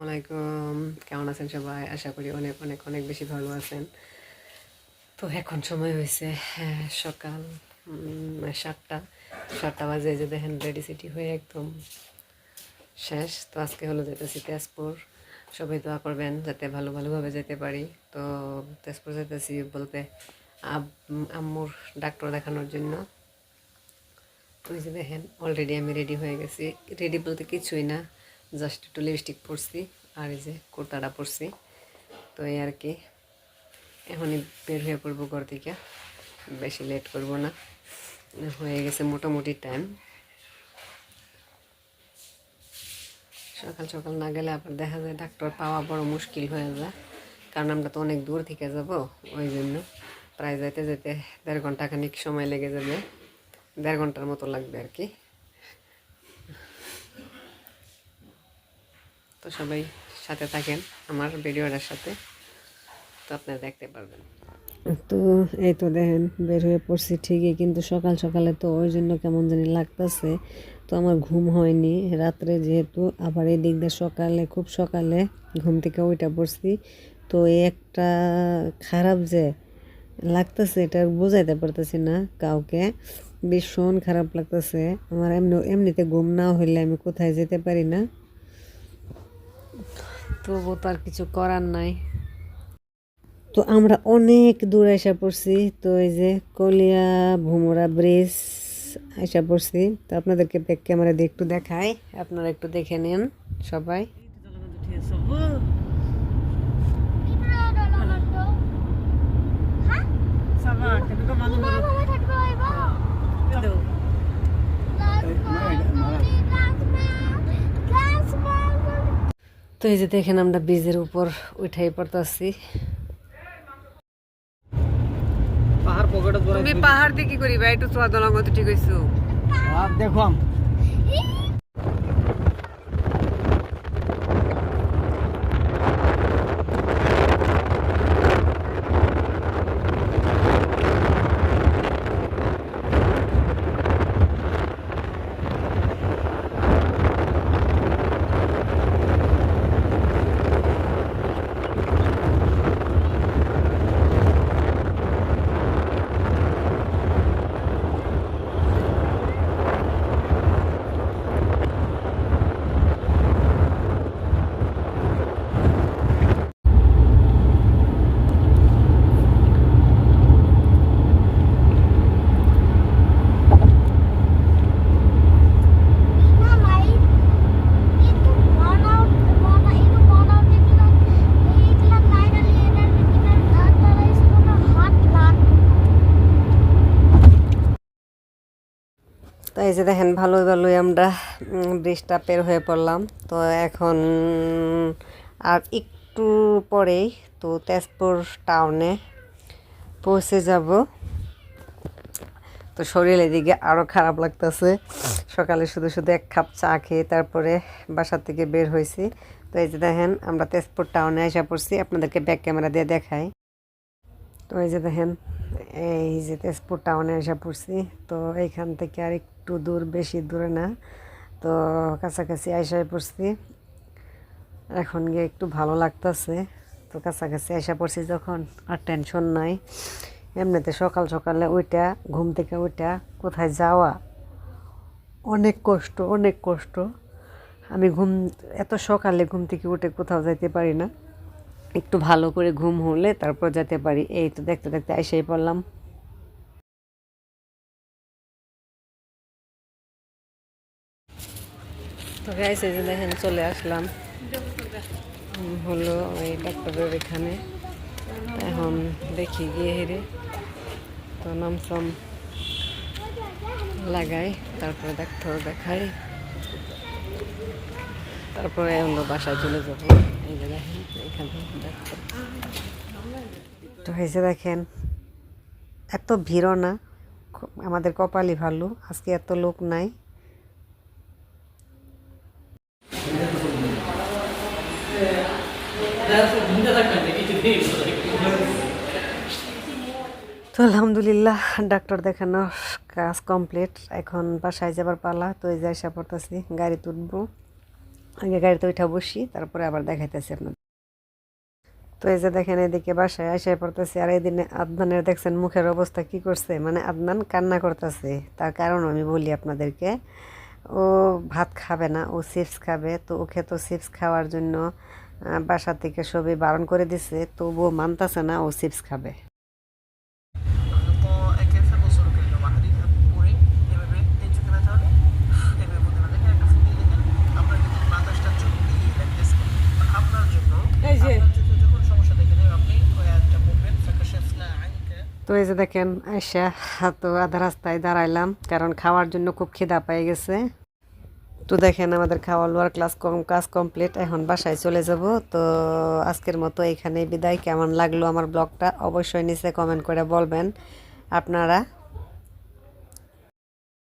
আলাইকুম কেমন আছেন সবাই? আশা করি অনেক অনেক অনেক বেশি ভালো আছেন। তো এখন সময় হয়েছে হ্যাঁ, সকাল সাতটা সাতটা বাজে যে দেখেন রেডি সিটি হয়ে একদম শেষ। তো আজকে হলো যেতেছি তেজপুর। সবাই দোয়া করবেন যাতে ভালো ভালোভাবে যেতে পারি। তো তেজপুর যেতেছি বলতে আম্মুর ডাক্তার দেখানোর জন্য। এই যে দেখেন অলরেডি আমি রেডি হয়ে গেছি। রেডি বলতে কিছুই না। জাস্ট একটু লিপস্টিক পরছি, আর এই যে কুর্তাটা পরছি। তো এই আর কি, এখনই বের হয়ে পড়ব ঘর থেকে। বেশি লেট করব না। হয়ে গেছে মোটামুটি টাইম সকাল সকাল না গেলে আবার দেখা যায় ডাক্তার পাওয়া বড় মুশকিল হয়ে যায়। কারণ আমরা তো অনেক দূর থেকে যাব, ওই জন্য। প্রায় যেতে যেতে দেড় ঘণ্টা খানিক সময় লেগে যাবে। দেড় ঘণ্টার মতো লাগবে আর কি। তো সবাই সাথে থাকেন আমার ভিডিওটার সাথে। তো আপনারা দেখতে পারবেন। তো এই তো দেখেন, বের হয়ে পড়ছি ঠিকই, কিন্তু সকাল সকালে তো ওই জন্য কেমন জানি লাগতেছে। তো আমার ঘুম হয়নি। রাত্রে যেহেতু আবার এই দিক দিয়ে সকালে, খুব সকালে ঘুম থেকে ওইটা পড়ছি। তো একটা খারাপ যে লাগতেছে, এটা বোঝাইতে পারতেছি না কাউকে। ভীষণ খারাপ লাগতেছে। আমার এমনি এমনিতে ঘুম না হইলে আমি কোথায় যেতে পারি না। তবু তো আর কিছু করার নাই। তো আমরা অনেক দূর এসে পড়ছি তো এই যে কলিয়া ভুমরা ব্রিজ এসে পড়ছি। তো আপনাদেরকে ব্যাক ক্যামেরা দিয়ে একটু দেখাই আপনারা একটু দেখে নিন সবাই। তো এই যে দেখেন আমরা ব্রিজের উপর উঠাই পড়তেছি। তুমি পাহাড় দিয়ে কি করিবা? একটু চোয়া দলঙ্গ ঠিক হইছো। আর তো এই যে দেখেন, ভালোই ভালোই আমরা ব্রিজটা পের হয়ে পড়লাম। তো এখন, আর একটু পরেই তো তেজপুর টাউনে পৌঁছে যাব। তো শরীর এদিকে আরও খারাপ লাগতেছে। সকালে শুধু শুধু এক কাপ চা খেয়ে তারপরে বাসার থেকে বের হয়েছি। তো এই যে দেখেন, আমরা তেজপুর টাউনে এসে পড়ছি। আপনাদেরকে ব্যাক ক্যামেরা দিয়ে দেখাই। তো এই যে দেখেন, এই যে তেজপুর টাউনে এসে পড়ছি। তো এইখান থেকে আর একটু দূর, বেশি দূরে না। তো কাছাকাছি আইসায় পড়ছি। এখন গিয়ে একটু ভালো লাগতেছে। তো কাছাকাছি আইসা পড়ছি যখন, আর টেনশন নাই। এমনিতে সকাল সকালে ওইটা ঘুম থেকে ওইটা কোথায় যাওয়া? অনেক কষ্ট অনেক কষ্ট। আমি ঘুম, এত সকালে ঘুম থেকে উঠে কোথাও যাইতে পারি না। একটু ভালো করে ঘুম হলে তারপর যেতে পারি। এই তো দেখতে দেখতে এসেই পড়লাম। তো গাইছে যে দেখেন, চলে আসলাম। হলো ওই ডাক্তারের এখানে। এখন দেখি গিয়ে হেরে তো নামসাম লাগাই, তারপরে ডাক্তার দেখাই। তারপরে হলো বাসায় চলে যাব। এই যে দেখেন, এখানে ডাক্তার। তো হয়েছে দেখেন, এত ভিড়ও না। আমাদের কপালই ভালো, আজকে এত লোক নাই। তো আলহামদুলিল্লাহ, ডাক্তার দেখানো কাজ কমপ্লিট এখন বাসায় যাবার পালা, তো এই যে আসা পড়তেছি, গাড়ি তুলবো। আগে গাড়িতে উঠা বসি, তারপরে আবার দেখাইতেছি আপনাদের। তো এই যে দেখেন, এদিকে বাসায় আসায় পড়তেছে, আর এই দিনে আদনানের দেখছেন মুখের অবস্থা কি করছে? মানে আদনান কান্না করতেছে, তার কারণ আমি বলি আপনাদেরকে। ও ভাত খাবে না, ও চিপস খাবে, তো ওকে তো চিপস খাওয়ার জন্য বাসা থেকে সবই বারণ করে দিছে তবুও মানতাছে না ও চিপস খাবে তো এই যে। দেখেন আইসা তো আধা রাস্তায় দাঁড়াইলাম কারণ খাওয়ার জন্য খুব খিদা পেয়ে গেছে তো দেখেন আমাদের খাওয়া লোয়ার ক্লাস কম, কাজ কমপ্লিট, এখন বাসায় চলে যাব। তো আজকের মতো এখানে বিদায়। কেমন লাগল আমার ব্লগটা অবশ্যই নিচে কমেন্ট করে বলবেন। আপনারা